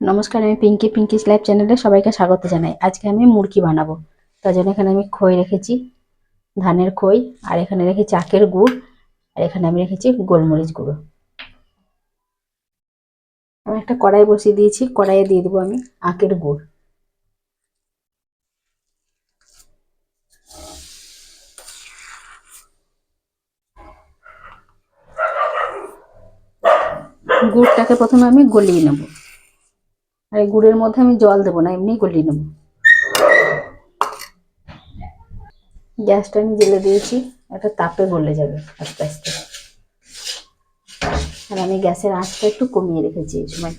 নমস্কার, আমি পিঙ্কি পিঙ্কিস লাইভ চ্যানেলে সবাইকে স্বাগত জানাই। আজকে আমি মুরগি বানাবো। তার জন্য এখানে আমি খই রেখেছি, ধানের খই, আর এখানে রেখেছি আখের গুড়, আর এখানে আমি রেখেছি গোলমরিচ গুঁড়ো। আমি একটা কড়াই বসিয়ে দিয়েছি, কড়াইয়ে দিয়ে দেবো আমি আখের গুড়। গুড়টাকে প্রথমে আমি গলিয়ে নেব। আর এই গুড়ের মধ্যে আমি জল দেবো না এমনি গলিয়ে নেব। গ্যাসটা আমি জেলে দিয়েছি, একটা তাপে গলে যাবে আস্তে আস্তে। আর আমি গ্যাসের আঁচটা একটু কমিয়ে রেখেছি এই সময়।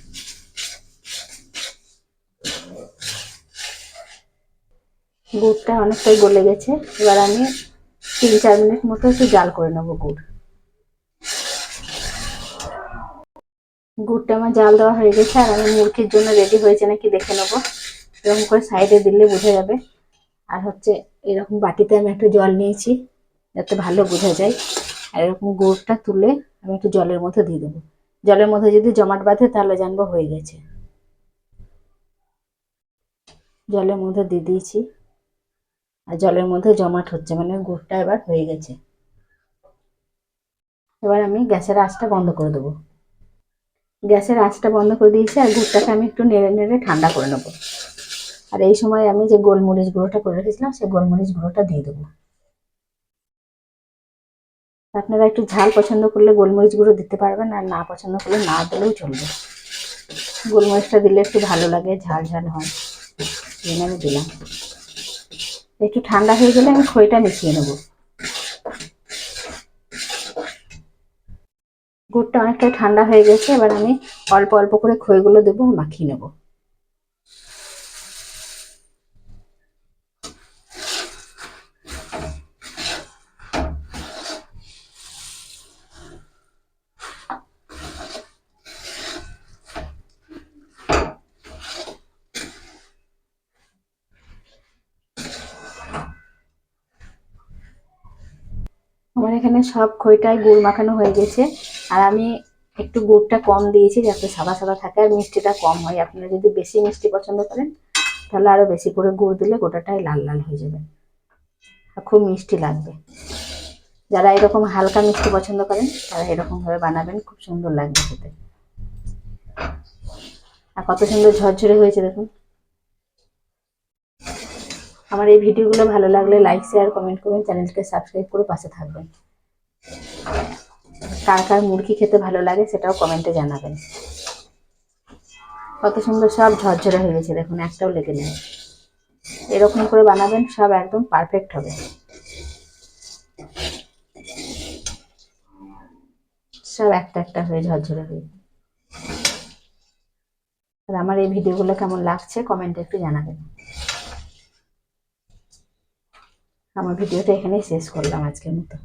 গুড়টা অনেকটাই গলে গেছে, এবার আমি তিন চার মিনিট মতো একটু জাল করে নেব গুড়। গুড়টা আমার জাল দেওয়া হয়ে গেছে, আর আমি মুরগির জন্য রেডি হয়েছে নাকি দেখে নেব। এরকম করে সাইডে দিলে বোঝা যাবে। আর হচ্ছে এরকম বাটিতে আমি একটু জল নিয়েছি, যাতে ভালো বোঝা যায়। আর এরকম গুড়টা তুলে আমি একটু জলের মধ্যে দিয়ে দেবো। জলের মধ্যে যদি জমাট বাঁধে তাহলে জানব হয়ে গেছে। জলের মধ্যে দিয়ে দিয়েছি। আর জলের মধ্যে জমাট হচ্ছে মানে গুড়টা এবার হয়ে গেছে। এবার আমি গ্যাসের আঁচটা বন্ধ করে দেবো। গ্যাসের আঁচটা বন্ধ করে দিয়েছি আর গুড়টাকে আমি একটু নেড়ে নেড়ে ঠান্ডা করে নেব। আর এই সময় আমি যে গোলমরিচ গুঁড়োটা করে রেখেছিলাম, সেই গোলমরিচ গুঁড়োটা দিয়ে দেবো। আপনারা একটু ঝাল পছন্দ করলে গোলমরিচ গুঁড়ো দিতে পারবেন, আর না পছন্দ করলে না দিলেও চলবে। গোলমরিচটা দিলে একটু ভালো লাগে, ঝাল ঝাল হয়। এই আমি দিলাম। একটু ঠান্ডা হয়ে গেলে আমি খইটা মিশিয়ে নেব। গুড়টা অনেকটা ঠান্ডা হয়ে গেছে, এবার আমি অল্প অল্প করে খইগুলো দেবো, মাখিয়ে নেব। আমার এখানে সব খইটাই গুড় মাখানো হয়ে গেছে। আর আমি একটু গুড়টা কম দিয়েছি যাতে সাদা সাদা থাকে আর মিষ্টিটা কম হয়। আপনারা যদি বেশি মিষ্টি পছন্দ করেন, তাহলে আরও বেশি করে গুড় দিলে গোটাটাই লাল লাল হয়ে যাবে। আর খুব মিষ্টি লাগবে। যারা এরকম হালকা মিষ্টি পছন্দ করেন, তারা এরকমভাবে বানাবেন, খুব সুন্দর লাগবে খেতে। আর কত সুন্দর ঝরঝরে হয়েছে দেখুন। আমার এই ভিডিওগুলো ভালো লাগলে লাইক শেয়ার কমেন্ট করবেন চ্যানেলকে সাবস্ক্রাইব করে পাশে থাকবেন। কার কার মুরগি খেতে ভালো লাগে সেটাও কমেন্টে জানাবেন। কত সুন্দর সব ঝরঝরে হয়ে গেছে, দেখুন, একটাও লেগে নেই। এরকম করে বানাবেন, সব একদম পারফেক্ট হবে। সব একটা একটা হয়ে ঝরঝরে হয়ে আর আমার এই ভিডিওগুলো কেমন লাগছে কমেন্টে একটু জানাবেন। আমার ভিডিওটা এখানেই শেষ করলাম আজকের মতো।